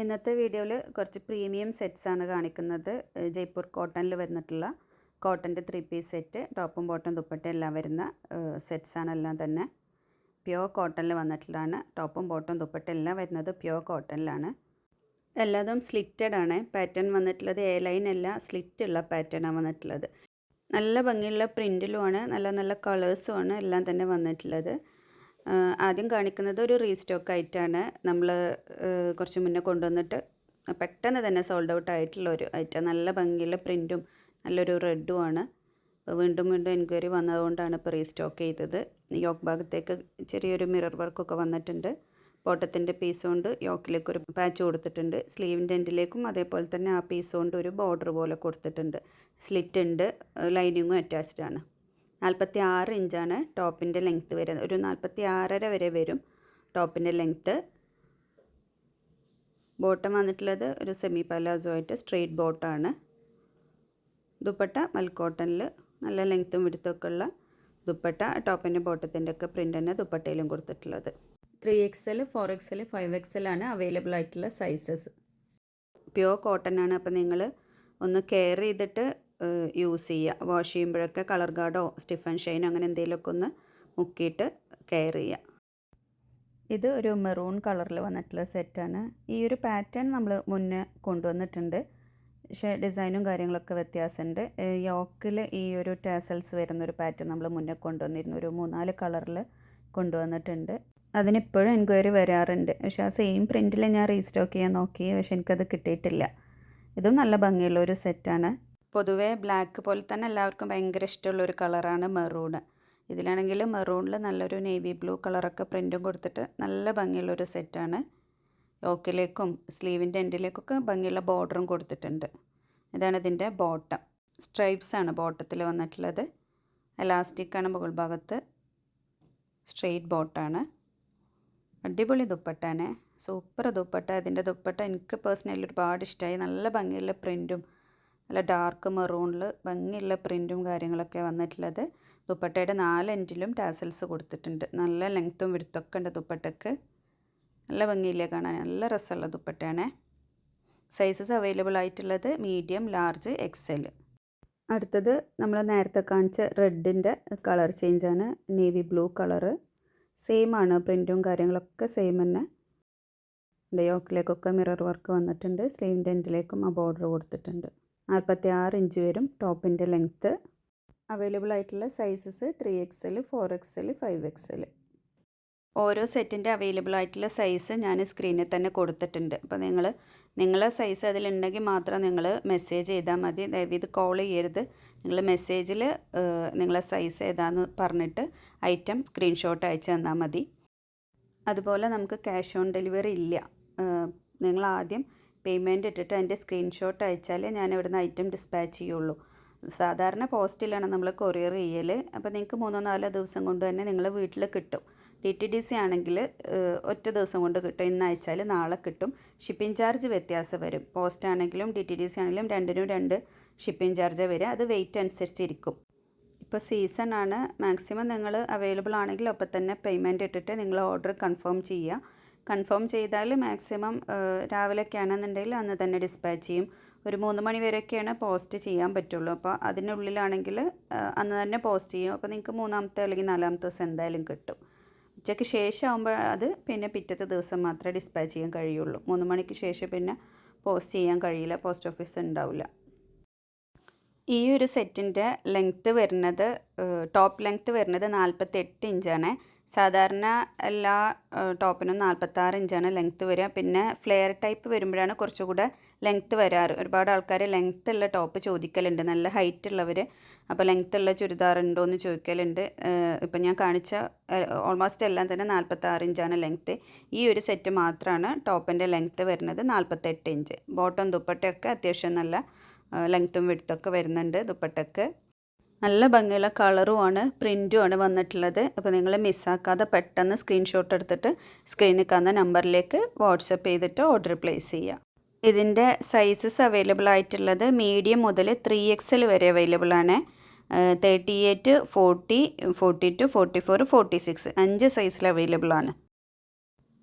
ഇന്നത്തെ വീഡിയോയിൽ കുറച്ച് പ്രീമിയം സെറ്റ്സാണ് കാണിക്കുന്നത്. ജയ്പൂർ കോട്ടണിൽ വന്നിട്ടുള്ള കോട്ടന്റെ ത്രീ പീസ് സെറ്റ് ടോപ്പും ബോട്ടും ദുപ്പട്ടയും എല്ലാം വരുന്ന സെറ്റ്സാണ് എല്ലാം തന്നെ. പ്യുവർ കോട്ടണിൽ വന്നിട്ടുള്ളതാണ്. ടോപ്പും ബോട്ടും ദുപ്പട്ടയും എല്ലാം വരുന്നത് പ്യുവർ കോട്ടണിലാണ് എല്ലാതും സ്ലിറ്റഡ് ആണ്. പാറ്റേൺ വന്നിട്ടുള്ളത് എ ലൈൻ അല്ല സ്ലിറ്റ് ഉള്ള പാറ്റേൺ ആണ് വന്നിട്ടുള്ളത്. നല്ല ഭംഗിയുള്ള പ്രിന്റിലുമാണ് നല്ല നല്ല കളേഴ്സുമാണ് എല്ലാം തന്നെ വന്നിട്ടുള്ളത്. ആദ്യം കാണിക്കുന്നത് ഒരു റീസ്റ്റോക്ക് ആയിട്ടാണ് നമ്മൾ കുറച്ച് മുന്നേ കൊണ്ടുവന്നിട്ട് പെട്ടെന്ന് തന്നെ സോൾഡ് ഔട്ട് ആയിട്ടുള്ള ഒരു ഐറ്റം. നല്ല ഭംഗിയുള്ള പ്രിന്റും നല്ലൊരു റെഡും ആണ്. അപ്പോൾ വീണ്ടും വീണ്ടും എൻക്വയറി വന്നതുകൊണ്ടാണ് ഇപ്പോൾ റീസ്റ്റോക്ക് ചെയ്തത്. യോക്ക് ഭാഗത്തേക്ക് ചെറിയൊരു മിറർ വർക്കൊക്കെ വന്നിട്ടുണ്ട്. ബോട്ടത്തിന്റെ പീസ് കൊണ്ട് യോക്കിലേക്ക് ഒരു പാച്ച് കൊടുത്തിട്ടുണ്ട്. സ്ലീവിന്റെ എൻഡിലേക്കും അതേപോലെ തന്നെ ആ പീസ് കൊണ്ട് ഒരു ബോർഡർ പോലെ കൊടുത്തിട്ടുണ്ട്. സ്ലിറ്റ് ഉണ്ട് ലൈനിങ്ങും അറ്റാച്ച്ഡ് ആണ്. നാൽപ്പത്തി ആറ് ഇഞ്ചാണ് ടോപ്പിന്റെ ലെങ്ത്ത് വരുന്നത്. ഒരു നാൽപ്പത്തി ആറര വരെ വരും ടോപ്പിന്റെ ലെങ്ത്ത്. ബോട്ടം വന്നിട്ടുള്ളത് ഒരു സെമി പലാസോ ആയിട്ട് സ്ട്രെയിറ്റ് ബോട്ടാണ് ദുപ്പട്ട മൽക്കോട്ടനിൽ നല്ല ലെങ്ത്തും വിടുത്തൊക്കെ ഉള്ള ദുപ്പട്ട ടോപ്പിന്റെ ബോട്ടത്തിന്റെ ഒക്കെ പ്രിന്റ് തന്നെ ദുപ്പട്ടയിലും കൊടുത്തിട്ടുള്ളത്. Three X L four X L five X L ആണ് അവൈലബിൾ ആയിട്ടുള്ള സൈസസ് പ്യുവർ കോട്ടൺ ആണ്. അപ്പോൾ നിങ്ങൾ ഒന്ന് കെയർ ചെയ്തിട്ട് യൂസ് ചെയ്യുക. വാഷ് ചെയ്യുമ്പോഴൊക്കെ കളർ ഗാർഡോ സ്റ്റിഫൻ ഷൈനോ അങ്ങനെ എന്തെങ്കിലുമൊക്കെ ഒന്ന് മുക്കിയിട്ട് കെയർ ചെയ്യുക. ഇത് ഒരു മെറൂൺ കളറിൽ വന്നിട്ടുള്ള സെറ്റാണ്. ഈ ഒരു പാറ്റേൺ നമ്മൾ മുന്നേ കൊണ്ടുവന്നിട്ടുണ്ട്. പക്ഷേ ഡിസൈനും കാര്യങ്ങളൊക്കെ വ്യത്യാസമുണ്ട്. യോക്കിൽ ഈ ഒരു ടാസൽസ് വരുന്ന ഒരു പാറ്റേൺ നമ്മൾ മുന്നേ കൊണ്ടുവന്നിരുന്നു. ഒരു മൂന്നാൽ കളറിൽ കൊണ്ടുവന്നിട്ടുണ്ട്. അതിനിപ്പോഴും എൻക്വയറി വരാറുണ്ട്. പക്ഷേ ആ സെയിം പ്രിന്റിൽ ഞാൻ റീസ്റ്റോക്ക് ചെയ്യാൻ നോക്കി. പക്ഷെ എനിക്കത് കിട്ടിയിട്ടില്ല. ഇതും നല്ല ഭംഗിയുള്ള ഒരു സെറ്റാണ്. പൊതുവേ ബ്ലാക്ക് പോലെ തന്നെ എല്ലാവർക്കും ഭയങ്കര ഇഷ്ടമുള്ള ഒരു കളറാണ് മെറൂണ് ഇതിലാണെങ്കിൽ മെറൂണിൽ നല്ലൊരു നേവി ബ്ലൂ കളറൊക്കെ പ്രിന്റും കൊടുത്തിട്ട് നല്ല ഭംഗിയുള്ളൊരു സെറ്റാണ് യോക്കിലേക്കും സ്ലീവിന്റെ എൻഡിലേക്കൊക്കെ ഭംഗിയുള്ള ബോർഡറും കൊടുത്തിട്ടുണ്ട്. ഇതാണ് ഇതിന്റെ ബോട്ടം സ്ട്രൈപ്സ് ആണ് ബോട്ടത്തിൽ വന്നിട്ടുള്ളത്. എലാസ്റ്റിക്കാണ് മുകൾ ഭാഗത്ത്. സ്ട്രെയിറ്റ് ബോട്ടാണ് അടിപൊളി ദുപ്പട്ടാണ്. സൂപ്പർ ദുപ്പട്ട. ഇതിന്റെ ദുപ്പട്ട എനിക്ക് പേഴ്സണലി ഒരുപാട് ഇഷ്ടമായി നല്ല ഭംഗിയുള്ള പ്രിന്റും നല്ല ഡാർക്ക് മെറൂണിൽ ഭംഗിയുള്ള പ്രിന്റും കാര്യങ്ങളൊക്കെ വന്നിട്ടുള്ളത്. ദുപ്പട്ടയുടെ നാല് എൻഡിലും ടാസൽസ് കൊടുത്തിട്ടുണ്ട്. നല്ല ലെങ്ത്തും വിടുത്തൊക്കെ ഉണ്ട് ദുപ്പട്ടയ്ക്ക് നല്ല ഭംഗിയില്ലേ കാണാൻ. നല്ല രസമുള്ള ദുപ്പട്ടയാണ്. സൈസസ് അവൈലബിൾ ആയിട്ടുള്ളത് മീഡിയം ലാർജ് എക്സൽ അടുത്തത് നമ്മൾ നേരത്തെ കാണിച്ച റെഡിന്റെ കളർ ചേഞ്ചാണ് നേവി ബ്ലൂ കളറ് സെയിം ആണ്. പ്രിന്റും കാര്യങ്ങളൊക്കെ സെയിം തന്നെ. ഡയോക്കിലേക്കൊക്കെ മിറർ വർക്ക് വന്നിട്ടുണ്ട്. സ്ലീവിന്റെ എൻഡിലേക്കും ആ ബോർഡർ കൊടുത്തിട്ടുണ്ട്. നാൽപ്പത്തി ആറ് ഇഞ്ച് വരും ടോപ്പിന്റെ ലെങ്ത്ത് അവൈലബിൾ ആയിട്ടുള്ള sizes three X L four X L five X L ഓരോ സെറ്റിന്റെ അവൈലബിൾ ആയിട്ടുള്ള സൈസ് ഞാൻ സ്ക്രീനിൽ തന്നെ കൊടുത്തിട്ടുണ്ട്. അപ്പോൾ നിങ്ങൾ നിങ്ങളെ സൈസ് അതിലുണ്ടെങ്കിൽ മാത്രം നിങ്ങൾ മെസ്സേജ് ചെയ്താൽ മതി. ദയവ് ഇത് കോൾ ചെയ്യരുത് നിങ്ങൾ മെസ്സേജിൽ നിങ്ങളെ സൈസ് ഏതാന്ന് പറഞ്ഞിട്ട് ഐറ്റം സ്ക്രീൻഷോട്ട് അയച്ചു തന്നാൽ മതി. അതുപോലെ നമുക്ക് ക്യാഷ് ഓൺ ഡെലിവറി ഇല്ല. നിങ്ങൾ ആദ്യം പേയ്മെന്റ് ഇട്ടിട്ട് അതിന്റെ സ്ക്രീൻഷോട്ട് അയച്ചാലേ ഞാൻ ഇവിടുന്ന് ഐറ്റം ഡിസ്പാച്ച് ചെയ്യുള്ളൂ. സാധാരണ പോസ്റ്റിലാണ് നമ്മൾ കൊറിയർ ചെയ്യൽ അപ്പോൾ നിങ്ങൾക്ക് മൂന്നോ നാലോ ദിവസം കൊണ്ട് തന്നെ നിങ്ങൾ വീട്ടിൽ കിട്ടും. ഡി ടി ഡി സി ആണെങ്കിൽ ഒറ്റ ദിവസം കൊണ്ട് കിട്ടും. ഇന്ന് അയച്ചാൽ നാളെ കിട്ടും. ഷിപ്പിംഗ് ചാർജ് വ്യത്യാസം വരും. പോസ്റ്റ് ആണെങ്കിലും ഡി ടി ഡി സി ആണെങ്കിലും രണ്ടിനും രണ്ട് ഷിപ്പിംഗ് ചാർജ് വരിക. അത് വെയിറ്റ് അനുസരിച്ചിരിക്കും ഇപ്പോൾ സീസൺ ആണ്. മാക്സിമം നിങ്ങൾ അവൈലബിൾ ആണെങ്കിൽ അപ്പോൾ തന്നെ പേയ്മെന്റ് ഇട്ടിട്ട് നിങ്ങൾ ഓർഡർ കൺഫേം ചെയ്യുക. കൺഫേം ചെയ്താൽ മാക്സിമം രാവിലെയൊക്കെ ആണെന്നുണ്ടെങ്കിൽ അന്ന് തന്നെ ഡിസ്പാച്ച് ചെയ്യും. ഒരു മൂന്ന് മണി വരെയൊക്കെയാണ് പോസ്റ്റ് ചെയ്യാൻ പറ്റുള്ളൂ. അപ്പോൾ അതിനുള്ളിലാണെങ്കിൽ അന്ന് തന്നെ പോസ്റ്റ് ചെയ്യും. അപ്പോൾ നിങ്ങൾക്ക് മൂന്നാമത്തെ അല്ലെങ്കിൽ നാലാമത്തെ ദിവസം എന്തായാലും കിട്ടും. ഉച്ചയ്ക്ക് ശേഷം ആകുമ്പോൾ അത് പിന്നെ പിറ്റത്തെ ദിവസം മാത്രമേ ഡിസ്പാച്ച് ചെയ്യാൻ കഴിയുള്ളൂ. മൂന്ന് മണിക്ക് ശേഷം പിന്നെ പോസ്റ്റ് ചെയ്യാൻ കഴിയില്ല. പോസ്റ്റ് ഓഫീസ് ഉണ്ടാവില്ല. ഈ ഒരു സെറ്റിന്റെ ലെങ്ത്ത് വരുന്നത് ടോപ്പ് ലെങ്ത്ത് വരുന്നത് നാൽപ്പത്തെട്ട് ഇഞ്ചാണ്. സാധാരണ എല്ലാ ടോപ്പിനും നാൽപ്പത്താറ് ഇഞ്ചാണ് ലെങ്ത്ത് വരിക പിന്നെ ഫ്ലെയർ ടൈപ്പ് വരുമ്പോഴാണ് കുറച്ചുകൂടെ ലെങ്ത്ത് വരാറ്. ഒരുപാട് ആൾക്കാർ ലെങ്ത്ത് ഉള്ള ടോപ്പ് ചോദിക്കലുണ്ട്. നല്ല ഹൈറ്റ് ഉള്ളവർ അപ്പോൾ ലെങ്ത്ത് ഉള്ള ചുരിദാർ ഉണ്ടോ എന്ന് ചോദിക്കലുണ്ട്. ഇപ്പം ഞാൻ കാണിച്ച ഓൾമോസ്റ്റ് എല്ലാം തന്നെ നാൽപ്പത്താറ് ഇഞ്ചാണ് ലെങ്ത്ത്. ഈ ഒരു സെറ്റ് മാത്രമാണ് ടോപ്പിന്റെ ലെങ്ത്ത് വരുന്നത് നാൽപ്പത്തെട്ട് ഇഞ്ച്. ബോട്ടം ദുപ്പട്ടയൊക്കെ അത്യാവശ്യം നല്ല ലെങ്ത്തും വിടുത്തൊക്കെ വരുന്നുണ്ട് ദുപ്പട്ടയ്ക്ക് നല്ല ഭംഗിയുള്ള കളറുമാണ് പ്രിന്റുമാണ് വന്നിട്ടുള്ളത്. അപ്പോൾ നിങ്ങൾ മിസ്സാക്കാതെ പെട്ടെന്ന് സ്ക്രീൻഷോട്ട് എടുത്തിട്ട് സ്ക്രീനിൽ കാണുന്ന നമ്പറിലേക്ക് വാട്സപ്പ് ചെയ്തിട്ട് ഓർഡർ പ്ലേസ് ചെയ്യുക. ഇതിന്റെ സൈസസ് അവൈലബിൾ ആയിട്ടുള്ളത് മീഡിയം മുതൽ ത്രീ എക്സൽ വരെ അവൈലബിൾ ആണ്. Thirty eight forty forty two forty four forty six അഞ്ച് സൈസിൽ അവൈലബിൾ ആണ്.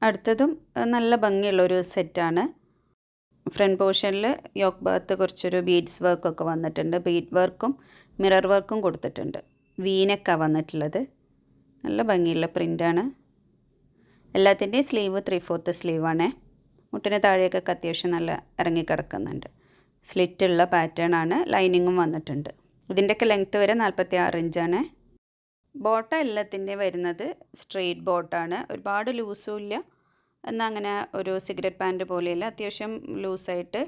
അടുത്തതും നല്ല ഭംഗിയുള്ളൊരു സെറ്റാണ് ഫ്രണ്ട് പോർഷനിൽ യോക്ക് ഭാഗത്ത് കുറച്ചൊരു ബീഡ്സ് വർക്കൊക്കെ വന്നിട്ടുണ്ട്. ബീഡ് വർക്കും മിറർ വർക്കും കൊടുത്തിട്ടുണ്ട്. വീനക്കാണ് വന്നിട്ടുള്ളത്. നല്ല ഭംഗിയുള്ള പ്രിന്റാണ് എല്ലാത്തിന്റെയും സ്ലീവ് ത്രീ ഫോർത്ത് സ്ലീവാണേ. മുട്ടിന് താഴെയൊക്കെ അത്യാവശ്യം നല്ല ഇറങ്ങിക്കിടക്കുന്നുണ്ട്. സ്ലിറ്റുള്ള പാറ്റേൺ ആണ്. ലൈനിങ്ങും വന്നിട്ടുണ്ട്. ഇതിന്റെയൊക്കെ ലെങ്ത്ത് വരെ നാൽപ്പത്തി ആറ് ഇഞ്ചാണ് ബോട്ട എല്ലാത്തിന്റെയും വരുന്നത് സ്ട്രെയിറ്റ് ബോട്ടാണ് ഒരുപാട് ലൂസും ഇല്ല. എന്നാൽ അങ്ങനെ ഒരു സിഗരറ്റ് പാന്റ് പോലെയല്ല. അത്യാവശ്യം ലൂസായിട്ട്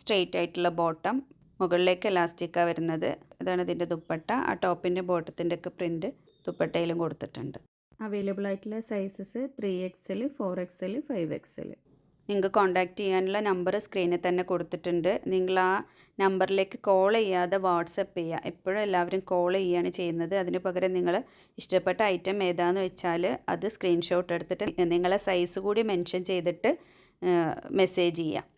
സ്ട്രെയിറ്റ് ആയിട്ടുള്ള ബോട്ടം മുകളിലേക്ക് എലാസ്റ്റിക്കാണ് വരുന്നത്. അതാണ് ഇതിന്റെ ദുപ്പട്ട. ആ ടോപ്പിന്റെ ബോട്ടത്തിന്റെ ഒക്കെ പ്രിന്റ് ദുപ്പട്ടയിലും കൊടുത്തിട്ടുണ്ട്. അവൈലബിൾ ആയിട്ടുള്ള sizes three X L four X L five X L നിങ്ങൾക്ക് കോൺടാക്റ്റ് ചെയ്യാനുള്ള നമ്പർ സ്ക്രീനിൽ തന്നെ കൊടുത്തിട്ടുണ്ട്. നിങ്ങൾ ആ നമ്പറിലേക്ക് കോൾ ചെയ്യാതെ വാട്സപ്പ് ചെയ്യുക. എപ്പോഴും എല്ലാവരും കോൾ ചെയ്യുകയാണ് ചെയ്യുന്നത്. അതിന് പകരം നിങ്ങൾ ഇഷ്ടപ്പെട്ട ഐറ്റം ഏതാന്ന് വെച്ചാൽ അത് സ്ക്രീൻഷോട്ട് എടുത്തിട്ട് നിങ്ങളെ സൈസ് കൂടി മെൻഷൻ ചെയ്തിട്ട് മെസ്സേജ് ചെയ്യുക.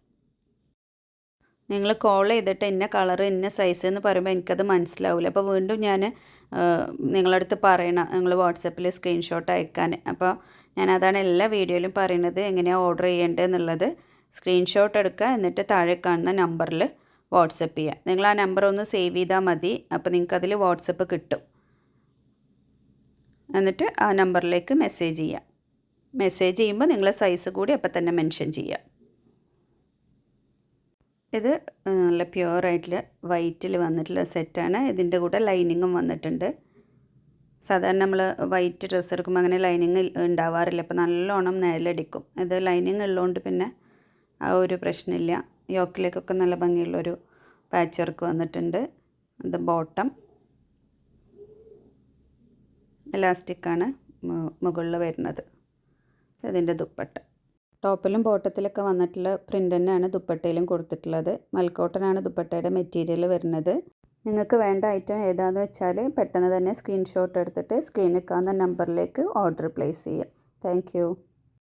നിങ്ങൾ കോൾ ചെയ്തിട്ട് ഇന്ന കളർ ഇന്ന സൈസ് എന്ന് പറയുമ്പോൾ എനിക്കത് മനസ്സിലാവില്ല അപ്പോൾ വീണ്ടും ഞാൻ നിങ്ങളടുത്ത് പറയണം നിങ്ങൾ വാട്സപ്പിൽ സ്ക്രീൻഷോട്ട് അയക്കാൻ അപ്പോൾ ഞാൻ അതാണ് എല്ലാ വീഡിയോയിലും പറയുന്നത് എങ്ങനെയാണ് ഓർഡർ ചെയ്യേണ്ടത് എന്നുള്ളത്. സ്ക്രീൻഷോട്ട് എടുക്കുക എന്നിട്ട് താഴെ കാണുന്ന നമ്പറിൽ വാട്സപ്പ് ചെയ്യുക നിങ്ങൾ ആ നമ്പർ ഒന്ന് സേവ് ചെയ്താൽ മതി. അപ്പോൾ നിങ്ങൾക്ക് അതിൽ വാട്സപ്പ് കിട്ടും. എന്നിട്ട് ആ നമ്പറിലേക്ക് മെസ്സേജ് ചെയ്യുക മെസ്സേജ് ചെയ്യുമ്പോൾ നിങ്ങളെ സൈസ് കൂടി അപ്പം തന്നെ മെൻഷൻ ചെയ്യുക ഇത് നല്ല പ്യുവറായിട്ടുള്ള വൈറ്റിൽ വന്നിട്ടുള്ള സെറ്റാണ്. ഇതിന്റെ കൂടെ ലൈനിങ്ങും വന്നിട്ടുണ്ട്. സാധാരണ നമ്മൾ വൈറ്റ് ഡ്രസ്സ് എടുക്കുമ്പോൾ അങ്ങനെ ലൈനിങ് ഉണ്ടാവാറില്ല. അപ്പോൾ നല്ലോണം നിഴലടിക്കും. ഇത് ലൈനിങ് ഉള്ളതുകൊണ്ട് പിന്നെ ആ ഒരു പ്രശ്നമില്ല. യോക്കിലേക്കൊക്കെ നല്ല ഭംഗിയുള്ളൊരു പാച്ച് വർക്ക് വന്നിട്ടുണ്ട്. ഇത് ബോട്ടം. എലാസ്റ്റിക്കാണ് മുകളിൽ വരുന്നത്. ഇതിന്റെ ദുപ്പട്ട. ടോപ്പിലും ബോട്ടത്തിലൊക്കെ വന്നിട്ടുള്ള പ്രിന്റ് തന്നെയാണ് ദുപ്പട്ടയിലും കൊടുത്തിട്ടുള്ളത്. മൽക്കോട്ടനാണ് ദുപ്പട്ടയുടെ മെറ്റീരിയൽ വരുന്നത്. നിങ്ങൾക്ക് വേണ്ട ഐറ്റം ഏതാണെന്ന് വെച്ചാൽ പെട്ടെന്ന് തന്നെ സ്ക്രീൻഷോട്ട് എടുത്തിട്ട് സ്ക്രീനിൽ കാണുന്ന നമ്പറിലേക്ക് ഓർഡർ പ്ലേസ് ചെയ്യാം. താങ്ക്